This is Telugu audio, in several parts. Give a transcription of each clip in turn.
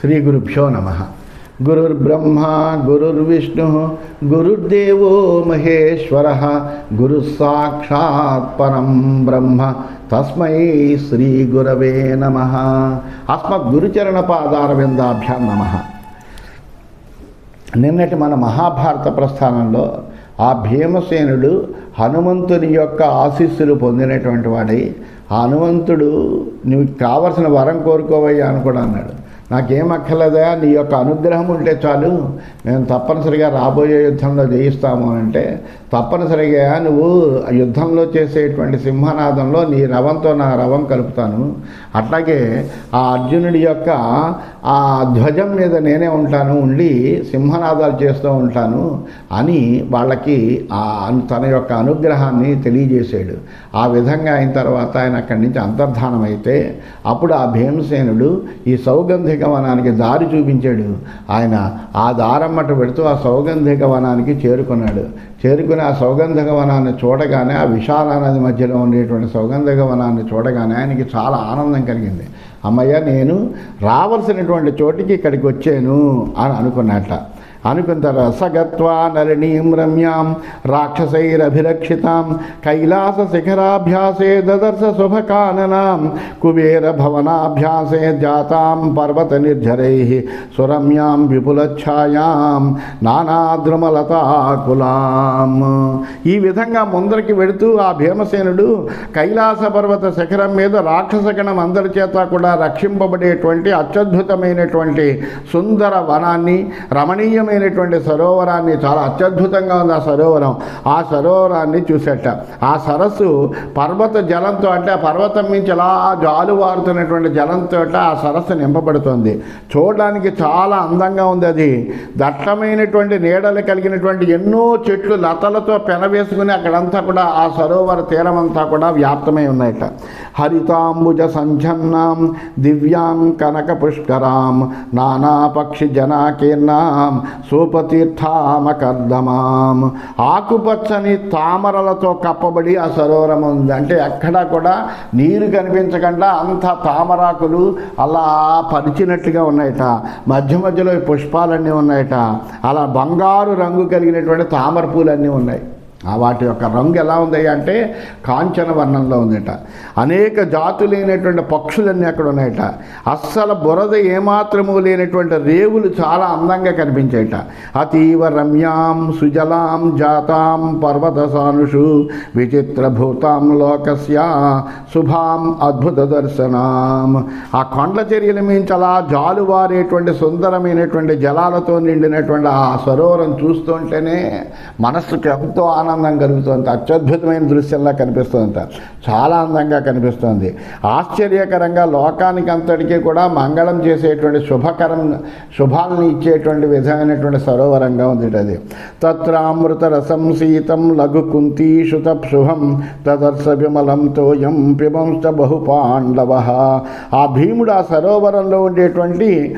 శ్రీ గురుభ్యో నమ. గురుర్బ్రహ్మ గురుర్విష్ణు గురుర్దేవో మహేశ్వర. గురు సాక్షాత్ పరం బ్రహ్మ తస్మై శ్రీ గురవే నమ. అస్మద్గురుచరణ పాదారవిందాభ్యాం నమ. నిన్నటి మన మహాభారత ప్రస్థానంలో ఆ భీమసేనుడు హనుమంతుని యొక్క ఆశీస్సులు పొందినటువంటి వాడై ఆ హనుమంతుడు నువ్వు కావలసిన వరం కోరుకోవయ్యా అని కూడా అన్నాడు. నాకేం అక్కర్లేదా నీ యొక్క అనుగ్రహం ఉంటే చాలు. మేము తప్పనిసరిగా రాబోయే యుద్ధంలో జయిస్తాము అంటే తప్పనిసరిగా నువ్వు ఆ యుద్ధంలో చేసేటువంటి సింహనాదంలో నీ రవంతో నా రవం కలుపుతాను. అట్లాగే ఆ అర్జునుడి యొక్క ఆ ధ్వజం మీద నేనే ఉంటాను ఉండి సింహనాదాలు చేస్తూ ఉంటాను అని వాళ్ళకి ఆ తన యొక్క అనుగ్రహాన్ని తెలియజేశాడు. ఆ విధంగా అయిన తర్వాత ఆయన అక్కడి నుంచి అంతర్ధానం అయితే అప్పుడు ఆ భీమసేనుడు ఈ సౌగంధిక వనానికి దారి చూపించాడు. ఆయన ఆ దారమ్మట పెడుతూ ఆ సౌగంధిక వనానికి చేరుకున్నాడు. చేరుకుని ఆ సౌగంధిక వనాన్ని చూడగానే ఆ విశాల నది మధ్యలో ఉండేటువంటి సౌగంధిక వనాన్ని చూడగానే ఆయనకి చాలా ఆనందం కలిగింది. అమ్మయ్య నేను రావాల్సినటువంటి చోటికి ఇక్కడికి వచ్చాను అని అనుకున్నట్ట. అనుకున్న రసగత్వా నరణీం రమ్యాం రాక్షసైరభిరక్షితాం కైలాస శిఖరాభ్యాసే దదర్శ శుభకాననాం కుబేర భవనాభ్యాసే జాతాం పర్వత నిర్జరై సురమ్యాం విపులఛాయాం నానాద్రుమలతాకులాం. ఈ విధంగా ముందరికి వెడుతూ ఆ భీమసేనుడు కైలాస పర్వత శిఖరం మీద రాక్షసగణం అందరి చేత కూడా రక్షింపబడేటువంటి అత్యద్భుతమైనటువంటి సుందర వనాన్ని అద్భుతమైనటువంటి సరోవరాన్ని చాలా అత్యద్భుతంగా ఉంది ఆ సరోవరం. ఆ సరోవరాన్ని చూసేట. ఆ సరస్సు పర్వత జలంతో అంటే ఆ పర్వతం నుంచి అలా జాలువారుతున్నటువంటి జలంతో ఆ సరస్సు నింపబడుతుంది. చూడడానికి చాలా అందంగా ఉంది అది. దట్టమైనటువంటి నీడలు కలిగినటువంటి ఎన్నో చెట్లు లతలతో పెనవేసుకుని అక్కడంతా కూడా ఆ సరోవర తీరం అంతా కూడా వ్యాప్తమై ఉన్నాయట. హరితాంబుజ సంఛన్నాం దివ్యాం కనక పుష్కరాం నానా పక్షి జనాకీర్ణాం సూపతీర్థామకర్దమాం ఆకుపచ్చని తామరలతో కప్పబడి ఆ సరోవరం ఉంది. అంటే ఎక్కడా కూడా నీరు కనిపించకుండా అంత తామరాకులు అలా పరిచినట్లుగా ఉన్నాయట. మధ్య మధ్యలో పుష్పాలన్నీ ఉన్నాయట. అలా బంగారు రంగు కలిగినటువంటి తామర పూలన్నీ ఉన్నాయి. ఆ వాటి యొక్క రంగు ఎలా ఉంది అంటే కాంచన వర్ణంలో ఉందట. అనేక జాతులైనటువంటి పక్షులన్నీ అక్కడ ఉన్నాయట. అస్సలు బురద ఏమాత్రము లేనటువంటి రేవులు చాలా అందంగా కనిపించాయట అతీవ రమ్యాం సుజలాం జాతాం పర్వత సానుషు విచిత్రభూతాం లోకస్య శుభాం అద్భుత దర్శనాం. ఆ కొండల చర్యల మించి అలా జాలువారేటువంటి సుందరమైనటువంటి జలాలతో నిండినటువంటి ఆ సరోవరం చూస్తుంటేనే మనస్సుకి ఎంతో ఆనందం కలుగుతుంది. అత్యద్భుతమైన దృశ్యంలా కనిపిస్తుందంట చాలా అందంగా కనిపిస్తుంది. ఆశ్చర్యకరంగా లోకానికి అంతటికీ కూడా మంగళం చేసేటువంటి శుభకరం శుభాలను ఇచ్చేటువంటి విధమైనటువంటి సరోవరంగా ఉంది అది. తత్రామృత రసం శీతం లఘు కుంతీషుత శుభం తదర్శ విమలం తోయం పిబంశ బహు పాండవ ఆ భీముడు ఆ సరోవరంలో ఉండేటువంటి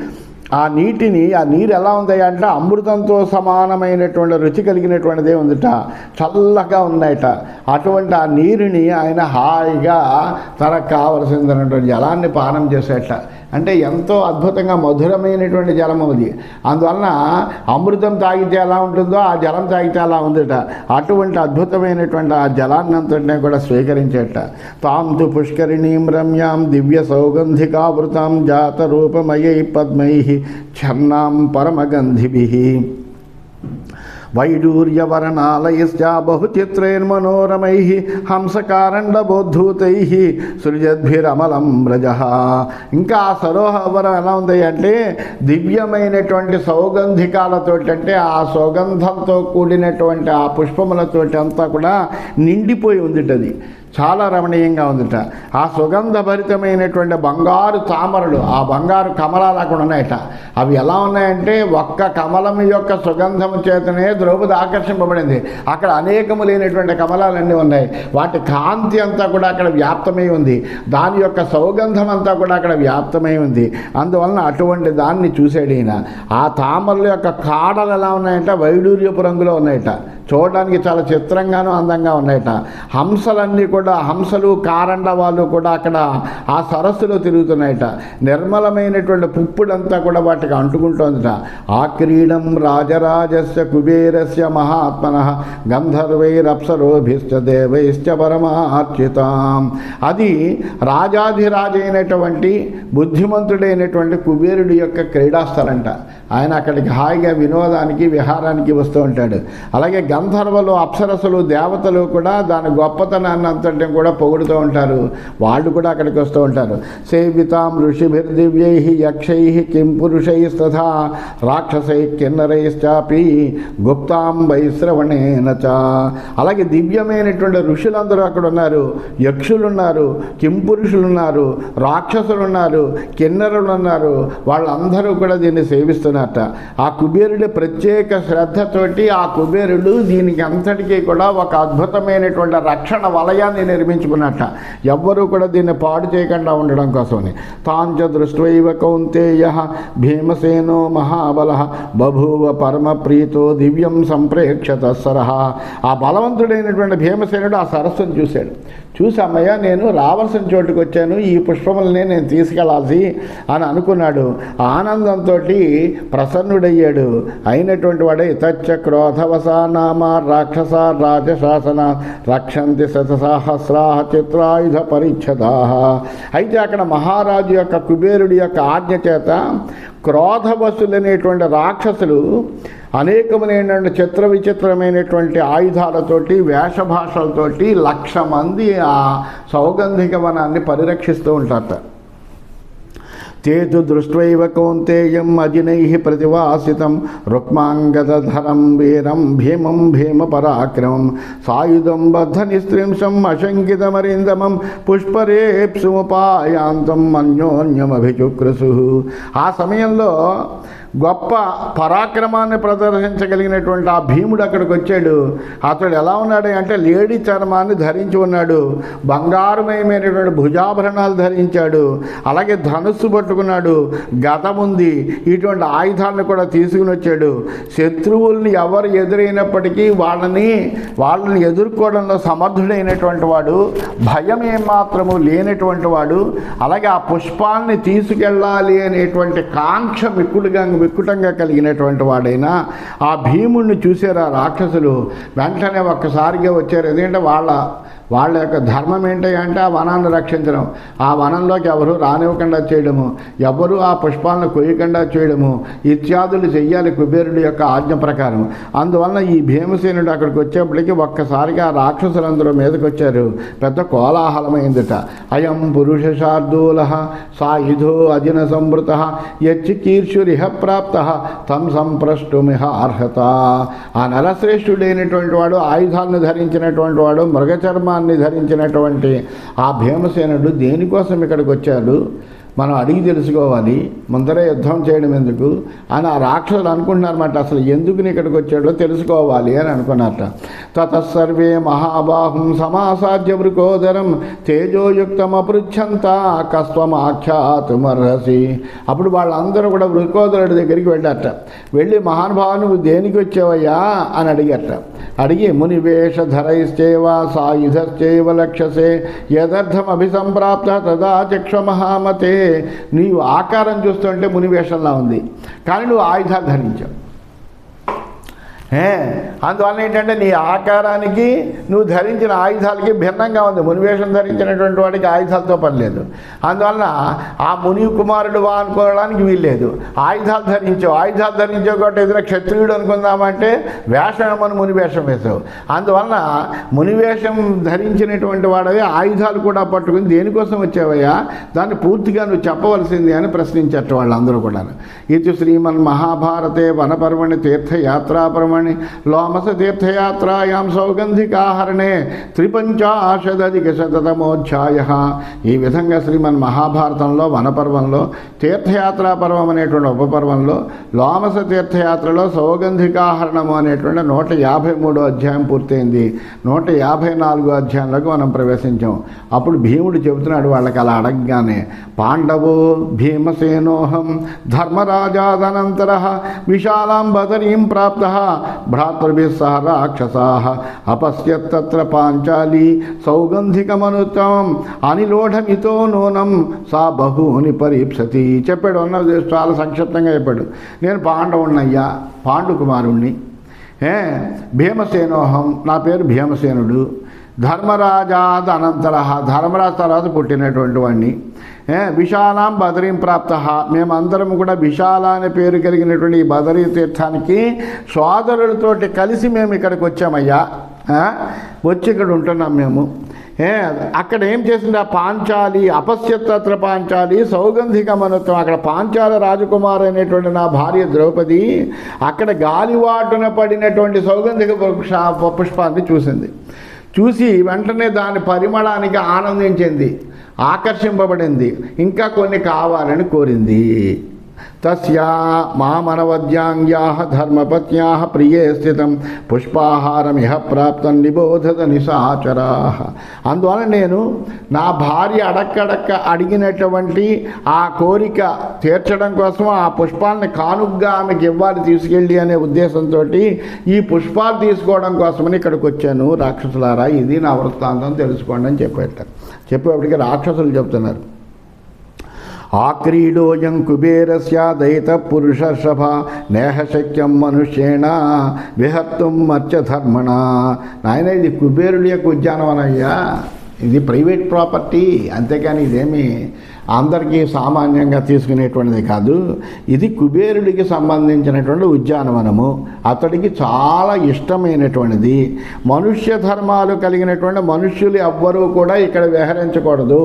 ఆ నీటిని ఆ నీరు ఎలా ఉంది అంటే అమృతంతో సమానమైనటువంటి రుచి కలిగినటువంటిదే ఉందిట. చల్లగా ఉన్నాయట. అటువంటి ఆ నీరుని ఆయన హాయిగా తనకు కావలసిందనటువంటి జలాన్ని పానం చేసేట. అంటే ఎంతో అద్భుతంగా మధురమైనటువంటి జలం అది అందువలన అమృతం తాగితే ఎలా ఉంటుందో ఆ జలం తాగితే అలా ఉందిట. అటువంటి అద్భుతమైనటువంటి ఆ జలాన్ని అంతటినీ కూడా స్వీకరించేట. తాం తు పుష్కరిణీం రమ్యాం దివ్య సౌగంధికావృతాం జాత రూపమయై పద్మై ఛన్నాం పరమగంధిభి. వైడూర్యవర్ణాలయశ్చ బహుచిత్రైర్మనోరమై హంసకారండబోద్ధూతై సృజద్భిరమలం వ్రజ ఇంకా ఆ సరోహవరం ఎలా ఉంది అంటే దివ్యమైనటువంటి సౌగంధికాలతోటి అంటే ఆ సౌగంధంతో కూడినటువంటి ఆ పుష్పములతోటి అంతా కూడా నిండిపోయి ఉందిటది. చాలా రమణీయంగా ఉందిట. ఆ సుగంధభరితమైనటువంటి బంగారు తామరలు ఆ బంగారు కమలాలు అక్కడ ఉన్నాయట. అవి ఎలా ఉన్నాయంటే ఒక్క కమలం యొక్క సుగంధము చేతనే ద్రౌపది ఆకర్షింపబడింది. అక్కడ అనేకము లేనటువంటి కమలాలన్నీ ఉన్నాయి. వాటి కాంతి అంతా కూడా అక్కడ వ్యాప్తమై ఉంది. దాని యొక్క సౌగంధం అంతా కూడా అక్కడ వ్యాప్తమై ఉంది. అందువలన అటువంటి దాన్ని చూసాడు ఈయన. ఆ తామరల యొక్క కాడలు ఎలా ఉన్నాయంటే వైడూర్యపు రంగులో ఉన్నాయట. చూడడానికి చాలా చిత్రంగాను అందంగా ఉన్నాయట. హంసలన్నీ కూడా హంసలు కారండ వాళ్ళు కూడా అక్కడ ఆ సరస్సులో తిరుగుతున్నాయట. నిర్మలమైనటువంటి పుప్పుడంతా కూడా వాటికి అంటుకుంటోందిట. ఆ క్రీడం రాజరాజస్య కుబేరస్య మహాత్మన గంధర్వైరప్సరోభిష్ట దేవైశ్చ పరమార్చితాం. అది రాజాధిరాజైనటువంటి బుద్ధిమంతుడైనటువంటి కుబేరుడి యొక్క క్రీడాస్థలంట. ఆయన అక్కడికి హాయిగా వినోదానికి విహారానికి వస్తూ ఉంటాడు. అలాగే గంధర్వలు అప్సరసులు దేవతలు కూడా దాని గొప్పతనాన్ని అంతటి కూడా పొగుడుతూ ఉంటారు. వాళ్ళు కూడా అక్కడికి వస్తూ ఉంటారు. సేవితాం ఋషిభిర్దివ్యై యక్షై కిం పురుషైస్తథా రాక్షసై కిన్నరైశ్చాపి గుప్తాం వైశ్రవణేన అలాగే దివ్యమైనటువంటి ఋషులందరూ అక్కడ ఉన్నారు. యక్షులు ఉన్నారు కింపురుషులు రాక్షసులున్నారు కిన్నరులు ఉన్నారు వాళ్ళందరూ కూడా దీన్ని సేవిస్తున్నారట. ఆ కుబేరుడి ప్రత్యేక శ్రద్ధతోటి ఆ కుబేరుడు దీనికి అంతటికీ కూడా ఒక అద్భుతమైనటువంటి రక్షణ వలయాన్ని నిర్మించుకున్నట్ట. ఎవ్వరూ కూడా దీన్ని పాడు చేయకుండా ఉండడం కోసమని. తాంచ దృష్ట్వైవ కౌంతేయ భీమసేనో మహాబల బభూవ పరమ ప్రీతో దివ్యం సంప్రేక్ష సరహ ఆ బలవంతుడైనటువంటి భీమసేనుడు ఆ సరస్సును చూశాడు. చూసి అమ్మయ్య నేను రావాల్సిన చోటుకు వచ్చాను. ఈ పుష్పములనే నేను తీసుకెళ్ళాల్సి అని అనుకున్నాడు. ఆనందంతో ప్రసన్నుడయ్యాడు. అయినటువంటి వాడే ఇతచ్చ క్రోధవసానామ రాక్షస రాజశాసన రక్షంతి శతసహస్రాహ చిత్రాయుధ పరిచ్ఛదా. అయితే అక్కడ మహారాజు యొక్క కుబేరుడి యొక్క ఆజ్ఞ చేత క్రోధవసులనేటువంటి రాక్షసులు అనేకమైనటువంటి చిత్ర విచిత్రమైనటువంటి ఆయుధాలతోటి వేషభాషలతోటి లక్ష మంది ఆ సౌగంధిక వనాన్ని పరిరక్షిస్తూ ఉంటారట. తేజు దృష్ట్వైవ కౌంతేయం అజినై ప్రతివాసితం రుక్మాంగదరం వీరం భీమం భీమ పరాక్రమం సాయుధం బద్ధ నిస్త్రింశం అశంకితమరిందమం పుష్పరేప్సుముపాయాంతం అన్యోన్యమభిచుక్రసు ఆ సమయంలో గొప్ప పరాక్రమాన్ని ప్రదర్శించగలిగినటువంటి ఆ భీముడు అక్కడికి వచ్చాడు అతడు ఎలా ఉన్నాడు అంటే లేడీ చర్మాన్ని ధరించి ఉన్నాడు. బంగారుమయమైనటువంటి భుజాభరణాలు ధరించాడు. అలాగే ధనుస్సు పట్టుకున్నాడు. గతం ఉంది. ఇటువంటి ఆయుధాలను కూడా తీసుకుని వచ్చాడు. శత్రువుల్ని ఎవరు ఎదురైనప్పటికీ వాళ్ళని వాళ్ళని ఎదుర్కోవడంలో సమర్థుడైనటువంటి వాడు భయం ఏమాత్రము లేనటువంటి వాడు అలాగే ఆ పుష్పాన్ని తీసుకెళ్ళాలి అనేటువంటి కాంక్ష మిక్కుడుగా విక్కుటంగా కలిగినటువంటి వాడైనా ఆ భీముణ్ణి చూసారు ఆ రాక్షసులు? వెంటనే ఒక్కసారిగా వచ్చారు. ఎందుకంటే వాళ్ళ వాళ్ళ యొక్క ధర్మం ఏంటి అంటే ఆ వనాన్ని రక్షించడం. ఆ వనంలోకి ఎవరు రానివ్వకుండా చేయడము. ఎవరు ఆ పుష్పాలను కొయ్యకుండా చేయడము. ఇత్యాదులు చెయ్యాలి కుబేరుడి యొక్క ఆజ్ఞ ప్రకారం. అందువలన ఈ భీమసేనుడు అక్కడికి వచ్చేప్పటికి ఒక్కసారిగా రాక్షసులందరూ మీదకి వచ్చారు పెద్ద కోలాహలమైందిట. అయం పురుష శార్దూల సాయుధో అజిన సంవృత యచ్చికీర్షురిహ ప్రాప్త తం సంప్రష్టుమిహ అర్హత. ఆ నరశ్రేష్ఠుడైనటువంటి వాడు ఆయుధాలను ధరించినటువంటి వాడు మృగచర్మాన్ని ధరించినటువంటి ఆ భీమసేనుడు దేనికోసం ఇక్కడికి వచ్చాడు? మనం అడిగి తెలుసుకోవాలి ముందరే యుద్ధం చేయడం ఎందుకు? అని ఆ రాక్షసులు అనుకుంటున్నారన్నమాట అసలు ఎందుకు ఇక్కడికి వచ్చాడో తెలుసుకోవాలి అని అనుకున్నారట. తతసర్వే మహాబాహుం సమాసాధ్య వృకోదరం తేజోయుక్తం అపృచ్ఛంత కస్వం ఆఖ్యాతుమర్హసి అప్పుడు వాళ్ళందరూ కూడా వృకోదరుడి దగ్గరికి వెళ్ళారట. వెళ్ళి మహానుభావు నువ్వు దేనికి వచ్చావయ్యా? అని అడిగట అడిగి మునివేషధరైశ్చేవ సాయుధశ్చేవ లక్షసే యదర్థం అభిసంప్రాప్త తదా చక్ష మహామతే నీవు ఆకారం చూస్తుంటే మునివేషంలా ఉంది. కానీ నువ్వు ఆయుధాలు ధరించావు. అందువల్ల ఏంటంటే నీ ఆకారానికి నువ్వు ధరించిన ఆయుధాలకి భిన్నంగా ఉంది. మునివేషం ధరించినటువంటి వాడికి ఆయుధాలతో పని లేదు. అందువలన ఆ ముని కుమారుడు వా అనుకోవడానికి వీల్లేదు. ఆయుధాలు ధరించావు. ఆయుధాలు ధరించావు కాబట్టి ఏదైనా క్షత్రియుడు అనుకుందామంటే వేషమని మునివేషం వేసావు అందువలన మునివేషం ధరించినటువంటి వాడవి ఆయుధాలు కూడా పట్టుకుని దేనికోసం వచ్చావయ్యా? దాన్ని పూర్తిగా నువ్వు చెప్పవలసింది అని ప్రశ్నించట్టు వాళ్ళందరూ కూడా ఇది శ్రీమన్ మహాభారతే వనపర్వణి తీర్థయాత్రాపర్వణి లోమస తీర్థయాత్రాయాం సౌగంధికాహరణే త్రిపంచాశదధిక శతమోధ్యాయ ఈ విధంగా శ్రీమన్ మహాభారతంలో వనపర్వంలో తీర్థయాత్రా పర్వం అనేటువంటి ఉపపర్వంలో లోమస తీర్థయాత్రలో సౌగంధికాహరణము అనేటువంటి నూట యాభై మూడో అధ్యాయం పూర్తయింది. నూట యాభై నాలుగో అధ్యాయంలోకి మనం ప్రవేశించాం. అప్పుడు భీముడు చెబుతున్నాడు వాళ్ళకి అలా అడగగానే పాండవో భీమసేనోహం ధర్మరాజాదనంతర విశాలాం బదరీం ప్రాప్త భ్రాతృభిः సహ రాక్షసాः అపశ్యత్తత్ర సౌగంధికమనుతం అనిలోఢమితో నూనం సా బహూని పరీప్సతి చెప్పాడు అన్నది చాలా సంక్షిప్తంగా చెప్పాడు. నేను పాండవుణ్ణయ్యా పాండు కుమారుణ్ణి ఏ భీమసేనోహం నా పేరు భీమసేనుడు. ధర్మరాజాద్ అనంతర ధర్మరాజు తర్వాత పుట్టినటువంటి వాడిని విశాలాం బదరీం ప్రాప్త. మేమందరం కూడా విశాల అనే పేరు కలిగినటువంటి ఈ బదరీ తీర్థానికి సోదరులతోటి కలిసి మేము ఇక్కడికి వచ్చామయ్యా. వచ్చి ఇక్కడ ఉంటున్నాం మేము. ఏ అక్కడ ఏం చేసింది? ఆ పాంచాలి అపశ్యత్తత్ర పాంచాలి సౌగంధిక మనత్వం అక్కడ పాంచాల రాజకుమార్ అనేటువంటి నా భార్య ద్రౌపది అక్కడ గాలివాటున పడినటువంటి సౌగంధిక పుష్ప పుష్పాన్ని చూసింది. చూసి వెంటనే దాని పరిమళానికి ఆనందించింది ఆకర్షింపబడింది. ఇంకా కొన్ని కావాలని కోరింది. తస్యా మామనవద్యాంగ్యాహ ధర్మపత్యా ప్రియే స్థితం పుష్పాహారమిహ ప్రాప్తం నిబోధత నిశాచరా అందువల్ల నేను నా భార్య అడక్కడక్క అడిగినటువంటి ఆ కోరిక తీర్చడం కోసం ఆ పుష్పాలని కానుగ్గా ఆమెకి ఇవ్వాలి తీసుకెళ్ళి అనే ఉద్దేశంతో ఈ పుష్పాలు తీసుకోవడం కోసమని ఇక్కడికి వచ్చాను. రాక్షసులారా ఇది నా వృత్తాంతం తెలుసుకోండి అని చెప్పేట చెప్పేప్పటికీ రాక్షసులు చెప్తున్నారు. ఆక్రీడోయం కుబేరస్య దయిత పురుషర్షభ నేహ శక్యం మనుష్యేణ మత్స్య మత్స్యధర్మణ నాయన ఇది కుబేరుడి యొక్క ఉద్యానవనయ్యా ఇది ప్రైవేట్ ప్రాపర్టీ అంతేకాని ఇదేమి అందరికీ సామాన్యంగా తీసుకునేటువంటిది కాదు. ఇది కుబేరుడికి సంబంధించినటువంటి ఉద్యానవనము. అతడికి చాలా ఇష్టమైనటువంటిది. మనుష్య ధర్మాలు కలిగినటువంటి మనుష్యులు ఎవ్వరూ కూడా ఇక్కడ విహరించకూడదు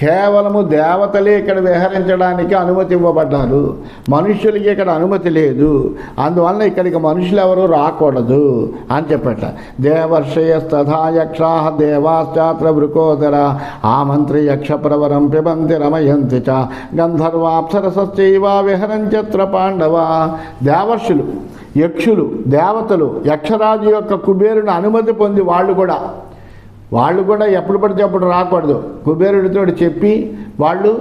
కేవలము దేవతలే ఇక్కడ విహరించడానికి అనుమతి ఇవ్వబడ్డారు. మనుష్యులకి ఇక్కడ అనుమతి లేదు. అందువలన ఇక్కడికి మనుషులు ఎవరు రాకూడదు అని చెప్పట. దేవర్షయస్తథా యక్షా దేవాశ్చాత్ర వృకోదర ఆమంత్రి యక్ష ప్రవరం పిబంతి రమయంతి చ గంధర్వాప్సరసైవా విహరంచత్ర పాండవ. దేవర్షులు యక్షులు దేవతలు యక్షరాజు యొక్క కుబేరుని అనుమతి పొంది వాళ్ళు కూడా వాళ్ళు కూడా ఎప్పుడు పడితే అప్పుడు రాకూడదు. కుబేరుడితో చెప్పి వాళ్ళు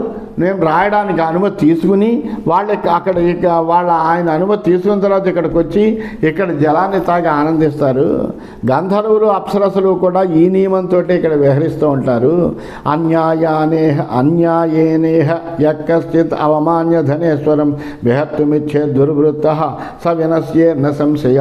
మేము రాయడానికి అనుమతి తీసుకుని వాళ్ళకి అక్కడ ఇక వాళ్ళ ఆయన అనుమతి తీసుకున్న తర్వాత ఇక్కడికి వచ్చి ఇక్కడ జలాన్ని తాగి ఆనందిస్తారు. గంధర్వులు అప్సరసులు కూడా ఈ నియమంతో ఇక్కడ విహరిస్తూ ఉంటారు. అన్యాయానేహ అన్యాయేనేహ యక్కశ్చిత్ అవమాన్య ధనేశ్వరం విహత్తుమిచ్చే దుర్వృత్త స వినస్యే న సంశయ.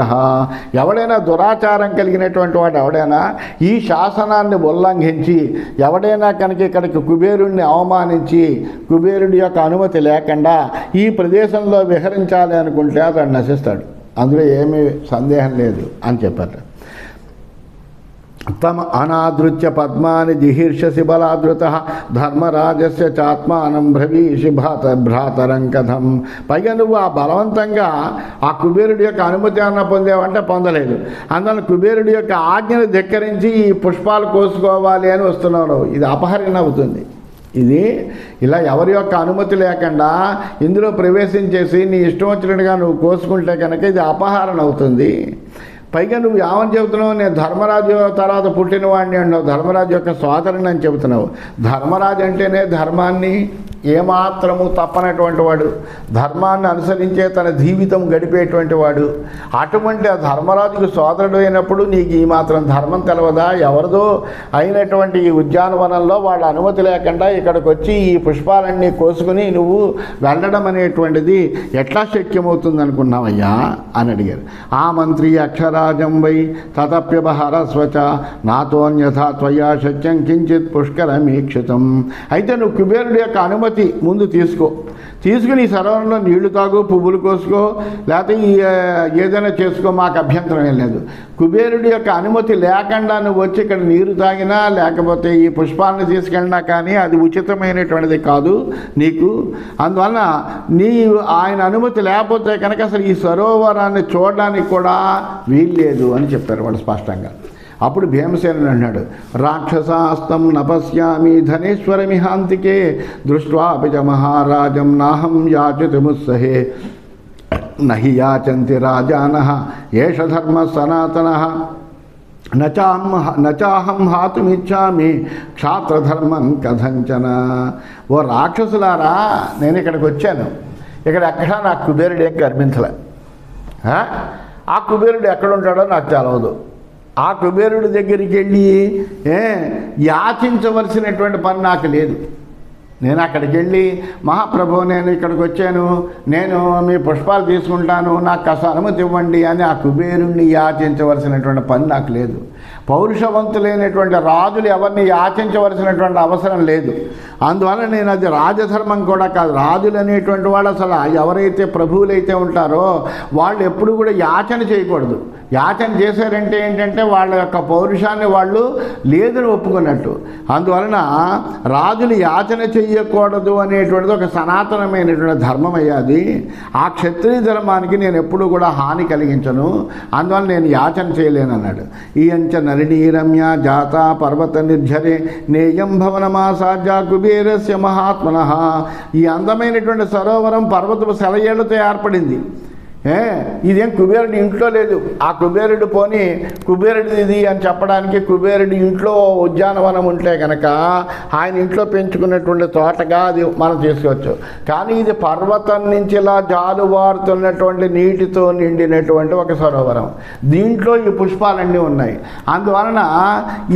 ఎవడైనా దురాచారం కలిగినటువంటి వాడు ఎవడైనా ఈ శాసనాన్ని ఉల్లంఘించి ఎవడైనా కనుక ఇక్కడికి కుబేరుణ్ణి అవమానించి కుబేరుడి యొక్క అనుమతి లేకుండా ఈ ప్రదేశంలో విహరించాలి అనుకుంటే అతడు నశిస్తాడు. అందులో ఏమీ సందేహం లేదు అని చెప్పారు. తమ అనాదృత్య పద్మాని జిహీర్షసి బలాదృత ధర్మరాజస్య చాత్మానం భ్రవీషి భ్రాత భ్రాతరం కథం పైగా నువ్వు ఆ బలవంతంగా ఆ కుబేరుడి యొక్క అనుమతి అన్న పొందేవంటే పొందలేదు. అందువల్ల కుబేరుడి యొక్క ఆజ్ఞను ధిక్కరించి ఈ పుష్పాలు కోసుకోవాలి అని వస్తున్నావు ఇది అపహరణ అవుతుంది. ఇది ఇలా ఎవరి యొక్క అనుమతి లేకుండా ఇందులో ప్రవేశించేసి నీ ఇష్టం వచ్చినట్టుగా నువ్వు కోసుకుంటే కనుక ఇది అపహారణ అవుతుంది. పైగా నువ్వు ఏమని చెబుతున్నావు? నేను ధర్మరాజు తర్వాత పుట్టినవాడిని అన్నావు ధర్మరాజు యొక్క సోదరుని అని చెబుతున్నావు. ధర్మరాజు అంటేనే ధర్మాన్ని. ఏమాత్రము తప్పనటువంటి వాడు ధర్మాన్ని అనుసరించే తన జీవితం గడిపేటువంటి వాడు అటువంటి ఆ ధర్మరాజుకు సోదరుడు అయినప్పుడు నీకు ఈ మాత్రం ధర్మం తెలవదా? ఎవరిదో అయినటువంటి ఈ ఉద్యానవనంలో వాళ్ళ అనుమతి లేకుండా ఇక్కడికి వచ్చి ఈ పుష్పాలన్నీ కోసుకుని నువ్వు వెళ్ళడం అనేటువంటిది ఎట్లా శక్యమవుతుంది అనుకున్నావయ్యా అని అడిగారు. ఆ మంత్రి అక్షరాజం వై తతప్యపహరస్వచ నాతోన్యథా త్వయా సత్యం కించిత్ పుష్కరమీక్షితం. అయితే నువ్వు కుబేరుడి యొక్క అనుమతి ముందు తీసుకో. తీసుకుని ఈ సరోవరంలో నీళ్ళు తాగు పువ్వులు కోసుకో లేకపోతే ఈ, ఏదైనా చేసుకో మాకు అభ్యంతరం ఏం లేదు. కుబేరుడి యొక్క అనుమతి లేకుండా నువ్వు వచ్చి ఇక్కడ నీరు తాగినా లేకపోతే ఈ పుష్పాలను తీసుకెళ్ళినా కానీ అది ఉచితమైనటువంటిది కాదు నీకు. అందువలన నీ ఆయన అనుమతి లేకపోతే కనుక అసలు ఈ సరోవరాన్ని చూడడానికి కూడా వీల్లేదు అని చెప్పారు వాళ్ళు స్పష్టంగా. అప్పుడు భీమసేనుడు అన్నాడు రాక్షసాస్తం నపశ్యామి ధనేశ్వరమిహాంతికే దృష్ట్వాపి మహారాజం నాహం యాచితుముత్సహే నహి యాచంతి రాజాన ఏష ధర్మ సనాతన. నచాహం నచాహం హాతుమిచ్చామి క్షాత్రధర్మం కథంచన. ఓ రాక్షసులారా నేను ఇక్కడికి వచ్చాను. ఇక్కడ ఎక్కడా నాకు కుబేరుడు ఏం కనిపించలే. ఆ? ఆ కుబేరుడు ఎక్కడ ఉంటాడో నాకు తెలవదు. ఆ కుబేరుడి దగ్గరికి వెళ్ళి ఏ యాచించవలసినటువంటి పని నాకు లేదు. నేను అక్కడికి వెళ్ళి మహాప్రభు నేను ఇక్కడికి వచ్చాను నేను మీ పుష్పాలు తీసుకుంటాను. నాకు కాస్త అనుమతి ఇవ్వండి అని ఆ కుబేరుణ్ణి యాచించవలసినటువంటి పని నాకు లేదు. పౌరుషవంతులైనటువంటి రాజులు ఎవరిని యాచించవలసినటువంటి అవసరం లేదు. అందువల్ల నేను అది రాజధర్మం కూడా కాదు. రాజులు అనేటువంటి వాళ్ళు అసలు ఎవరైతే ప్రభువులైతే ఉంటారో వాళ్ళు ఎప్పుడు కూడా యాచన చేయకూడదు. యాచన చేశారంటే ఏంటంటే వాళ్ళ యొక్క పౌరుషాన్ని వాళ్ళు లేదని ఒప్పుకున్నట్టు. అందువలన రాజులు యాచన చెయ్యకూడదు అనేటువంటిది ఒక సనాతనమైనటువంటి ధర్మం అయ్యాది ఆ క్షత్రియ ధర్మానికి నేను ఎప్పుడూ కూడా హాని కలిగించను. అందువల్ల నేను యాచన చేయలేను అన్నాడు ఈ అంచ నరిణీరమ్య జాత పర్వత నిర్జరే నేయం భవనమాసాధ్య కుబేరస్య మహాత్మన. ఈ అందమైనటువంటి సరోవరం పర్వతపు సెలయేళ్ళతో ఏర్పడింది. ఇదేం కుబేరుడు ఇంట్లో లేదు. ఆ కుబేరుడు పోని కుబేరుడిది ఇది అని చెప్పడానికి కుబేరుడి ఇంట్లో ఉద్యానవనం ఉంటే కనుక ఆయన ఇంట్లో పెంచుకున్నటువంటి తోటగా అది మనం తీసుకోవచ్చు కానీ ఇది పర్వతం నుంచి ఇలా జాలువారుతున్నటువంటి నీటితో నిండినటువంటి ఒక సరోవరం. దీంట్లో ఈ పుష్పాలన్నీ ఉన్నాయి. అందువలన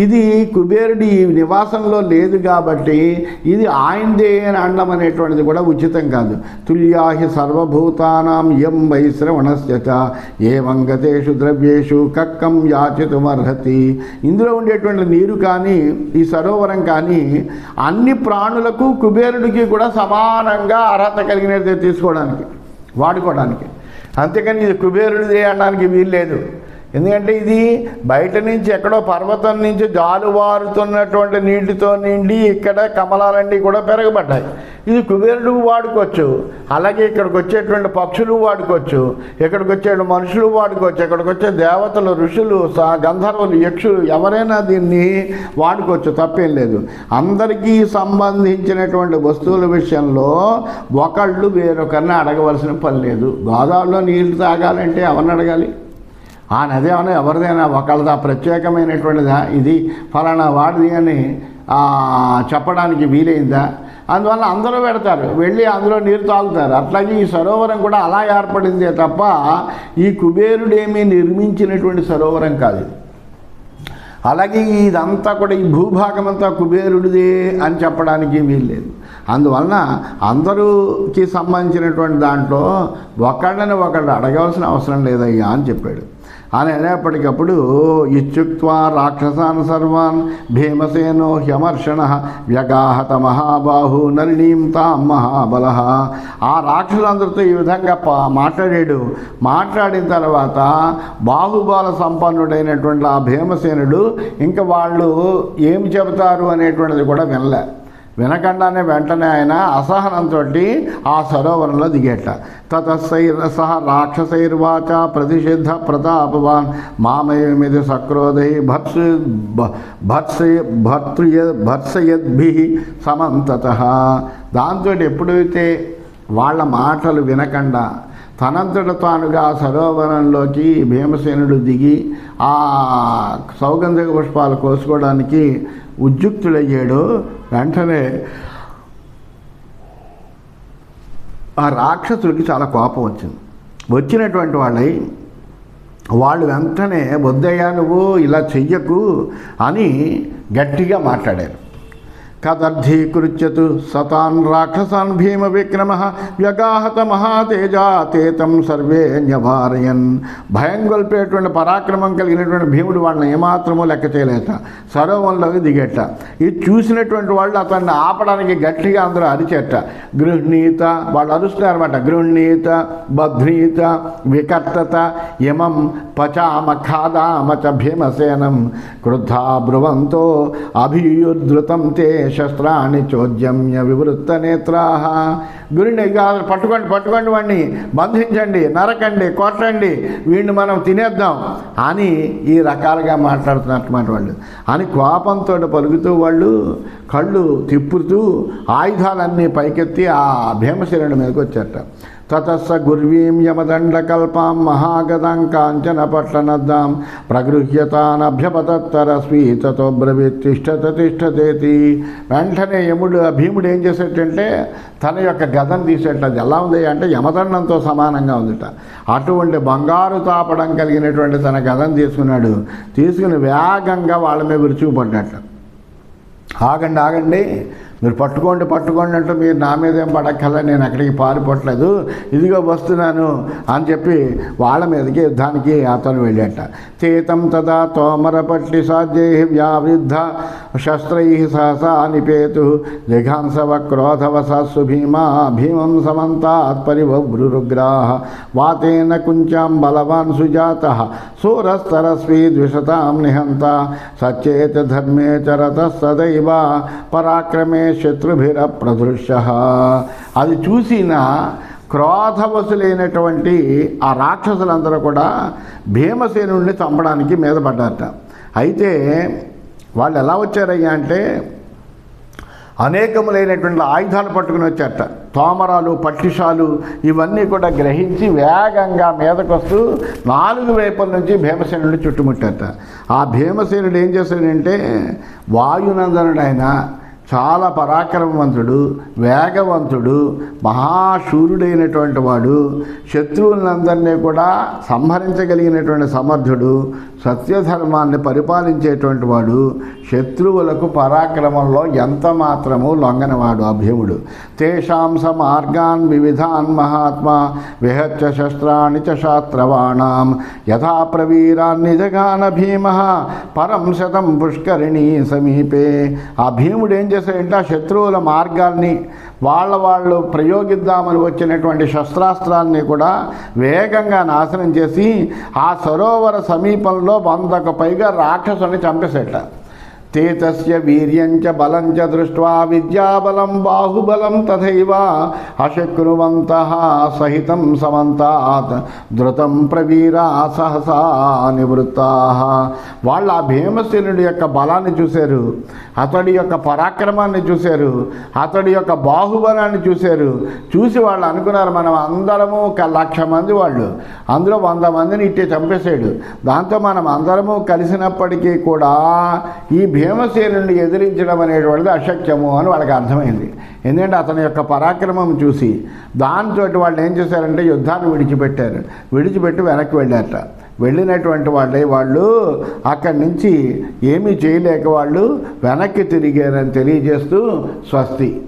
ఇది కుబేరుడి నివాసంలో లేదు కాబట్టి ఇది ఆయనదే అని అనడం అనేటువంటిది కూడా ఉచితం కాదు. తుల్యాహి సర్వభూతానాం ఎం వయసు ఏ వంగతేషు ద్రవ్యేషు కక్కం యాచితుమర్హతి. ఇందులో ఉండేటువంటి నీరు కానీ ఈ సరోవరం కానీ అన్ని ప్రాణులకు కుబేరుడికి కూడా సమానంగా అర్హత కలిగినది తీసుకోవడానికి వాడుకోవడానికి. అంతేకాని ఇది కుబేరుడిది అనడానికి వీలు లేదు ఎందుకంటే ఇది బయట నుంచి ఎక్కడో పర్వతం నుంచి జాలువారుతున్నటువంటి నీటితో నిండి ఇక్కడ కమలాలన్నీ కూడా పెరగబడ్డాయి. ఇది కుబేరుడు వాడుకోవచ్చు అలాగే ఇక్కడికి వచ్చేటువంటి పక్షులు వాడుకోవచ్చు ఇక్కడికి వచ్చే మనుషులు వాడుకోవచ్చు ఇక్కడికి వచ్చే దేవతలు ఋషులు గంధర్వులు యక్షులు ఎవరైనా దీన్ని వాడుకోవచ్చు తప్పేం లేదు. అందరికీ సంబంధించినటువంటి వస్తువుల విషయంలో ఒకళ్ళు వేరొకరిని అడగవలసిన పని లేదు. గోదావరిలో నీళ్ళు తాగాలంటే ఎవరిని అడగాలి? ఆ నది ఏమైనా ఎవరిదైనా ఒకళ్ళదా? ప్రత్యేకమైనటువంటిదా? ఇది ఫలానా వాడిది అని చెప్పడానికి వీలైందా? అందువల్ల అందరూ పెడతారు. వెళ్ళి అందులో నీరు తాగుతారు. అట్లాగే ఈ సరోవరం కూడా అలా ఏర్పడిందే తప్ప ఈ కుబేరుడేమీ నిర్మించినటువంటి సరోవరం కాదు అలాగే ఇదంతా కూడా ఈ భూభాగం అంతా కుబేరుడిదే అని చెప్పడానికి వీల్లేదు. అందువలన అందరూకి సంబంధించినటువంటి దాంట్లో ఒకళ్ళని ఒకళ్ళు అడగవలసిన అవసరం లేదయ్యా అని చెప్పాడు. అని అనేప్పటికప్పుడు ఇచ్చుక్వా రాక్షసాన్ సర్వాన్ భీమసేనో హ్యమర్షణ వ్యగాహత మహాబాహు నలినీం తాం మహాబల. ఆ రాక్షసులందరితో ఈ విధంగా మాట్లాడాడు. మాట్లాడిన తర్వాత బాహుబల సంపన్నుడైనటువంటి ఆ భీమసేనుడు ఇంకా వాళ్ళు ఏమి చెబుతారు అనేటువంటిది కూడా వినలే. వినకుండానే వెంటనే ఆయన అసహనంతో ఆ సరోవరంలో దిగేట. తతసైర్ సహ రాక్షసైర్వాచ ప్రతిషిద్ధ ప్రతాపవాన్ మామయమిది సక్రోధై భర్ష భర్షయ భర్తృయ భర్సయద్భి సమంతత. దాంతో ఎప్పుడైతే వాళ్ళ మాటలు వినకుండా తనంతట తానుగా సరోవరంలోకి భీమసేనుడు దిగి ఆ సౌగంధ పుష్పాలు కోసుకోవడానికి ఉద్యుక్తుడయ్యాడో వెంటనే ఆ రాక్షసుడికి చాలా కోపం వచ్చింది. వచ్చినటువంటి వాళ్ళై వాళ్ళు వెంటనే వద్దయ్యా నువ్వు ఇలా చెయ్యకు అని గట్టిగా మాట్లాడారు. కదర్థీకృత్యతు సతాన్ రాక్షసాన్ భీమ విక్రమ వ్యగాహత మహాతేజా తేతం సర్వే న్యభారయన్ భయం గొల్పేటువంటి పరాక్రమం కలిగినటువంటి భీముడు వాళ్ళని ఏమాత్రమూ లెక్క చేయలేట సరోవంలోకి దిగేట. ఇది చూసినటువంటి వాళ్ళు అతన్ని ఆపడానికి గట్టిగా అందరూ అరిచేట. గృహణీత వాళ్ళు అరుస్తున్నారన్నమాట. గృహణీత బధ్నీత వికర్తత యమం పచామ ఖాదామ చ భీమసేనం. క్రుద్ధా బ్రువంతో అభియుద్ధృతం తే శస్త్రాన్ని చోద్యమ్య వివృత్త నేత్రా గురిని కాదు పట్టుకోండి పట్టుకోండి వాడిని బంధించండి నరకండి కొట్టండి. వీడిని మనం తినేద్దాం. అని ఈ రకాలుగా మాట్లాడుతున్నటువంటి వాళ్ళు. అని కోపంతో పలుకుతూ వాళ్ళు కళ్ళు తిప్పుతూ ఆయుధాలన్నీ పైకెత్తి ఆ భీమసేనుడి మీదకి వచ్చారట. తతస్స గుర్వీం యమదండకల్పాం మహాగదాం కాంచన పట్టణద్దాం ప్రగృహ్యతానభ్యపతత్తరస్వీ తతో బ్రవీత్ తిష్టత తిష్టతేతి. వెంటనే యముడు భీముడు ఏం చేసేటంటే తన యొక్క గదం తీసేట. ఎలా ఉంది అంటే యమదండంతో సమానంగా ఉందిట. అటువంటి బంగారు తాపడం కలిగినటువంటి తన గదం తీసుకున్నాడు. తీసుకుని వేగంగా వాళ్ళ మీద విరుచుకుపడ్డట. ఆగండి ఆగండి. మీరు పట్టుకోండి పట్టుకోండి అంటే మీరు నా మీద ఏం పడక్కల్లా నేను ఎక్కడికి పారిపోవట్లేదు ఇదిగో వస్తున్నాను అని చెప్పి వాళ్ళ మీదకి యుద్ధానికి అతను వెళ్ళాట. తీతం తదా తోమర పట్టి సాధ్యై వ్యావృద్ధ శస్త్రై సహసా నిపేతు జిఘాంసవ క్రోధవసస్సు భీమా భీమం సమంతాత్ పరివృరుగ్రాహ వాతేన కుంచాం బలవాన్ సుజాత సూరస్తరస్వీ ద్విషతాం నిహంత సచ్చేత ధర్మే చరత సదైవ పరాక్రమే శత్రుభిర ప్రదృశ్య అది చూసిన క్రోధవసులైనటువంటి ఆ రాక్షసులందరూ కూడా భీమసేనుడిని చంపడానికి మీద పడ్డారట. అయితే వాళ్ళు ఎలా వచ్చారయ్యా అంటే అనేకములైనటువంటి ఆయుధాలు పట్టుకుని వచ్చారట. తోమరాలు పట్టిషాలు ఇవన్నీ కూడా గ్రహించి వేగంగా మీదకొస్తూ నాలుగు వైపుల నుంచి భీమసేనుడిని చుట్టుముట్టారట. ఆ భీమసేనుడు ఏం చేశాడంటే వాయునందనుడు ఆయన చాలా పరాక్రమవంతుడు వేగవంతుడు మహాశూరుడైనటువంటి వాడు శత్రువులందరినీ కూడా సంహరించగలిగినటువంటి సమర్థుడు సత్యధర్మాన్ని పరిపాలించేటువంటి వాడు శత్రువులకు పరాక్రమంలో ఎంత మాత్రము లొంగనవాడు ఆ భీముడు తేషాం మార్గాన్ వివిధాన్ మహాత్మా విహత్య శస్త్రాణి చ శాస్త్రవాణాం. యథా ప్రవీరాన్ని జగాన భీమ పరం శతం పుష్కరిణి సమీపే. ఆ భీముడు ఏం చేశాడంటే ఆ శత్రువుల మార్గాల్ని వాళ్ళ వాళ్ళు ప్రయోగిద్దామని వచ్చినటువంటి శస్త్రాస్త్రాల్ని కూడా వేగంగా నాశనం చేసి ఆ సరోవర సమీపంలో వందకు పైగా రాక్షసుని చంపేసేట. ते तस्य వీర్యం చ బలం చ దృష్ట్వా విద్యాబలం బాహుబలం తథైవ అశక్నువంత సహితం సమంతాత్ ధృతం ప్రవీరా సహసా నివృత్తా వాళ్ళు ఆ భీమసేనుడి యొక్క బలాన్ని చూశారు అతడి యొక్క పరాక్రమాన్ని చూశారు అతడి యొక్క బాహుబలాన్ని చూశారు చూసి వాళ్ళు అనుకున్నారు మనం అందరము ఒక లక్ష మంది వాళ్ళు అందులో వంద మందిని ఇట్టే చంపేశాడు దాంతో మనం అందరము కలిసినప్పటికీ కూడా ఈ భీమసేనుని ఎదిరించడం అనేటువంటిది అశక్యము అని వాళ్ళకి అర్థమైంది. ఎందుకంటే అతని యొక్క పరాక్రమం చూసి దాంతో వాళ్ళు ఏం చేశారంటే యుద్ధాన్ని విడిచిపెట్టారు. విడిచిపెట్టి వెనక్కి వెళ్ళారట. వెళ్ళినటువంటి వాళ్ళే వాళ్ళు అక్కడి నుంచి ఏమీ చేయలేక వాళ్ళు వెనక్కి తిరిగారని తెలియజేస్తూ స్వస్తి.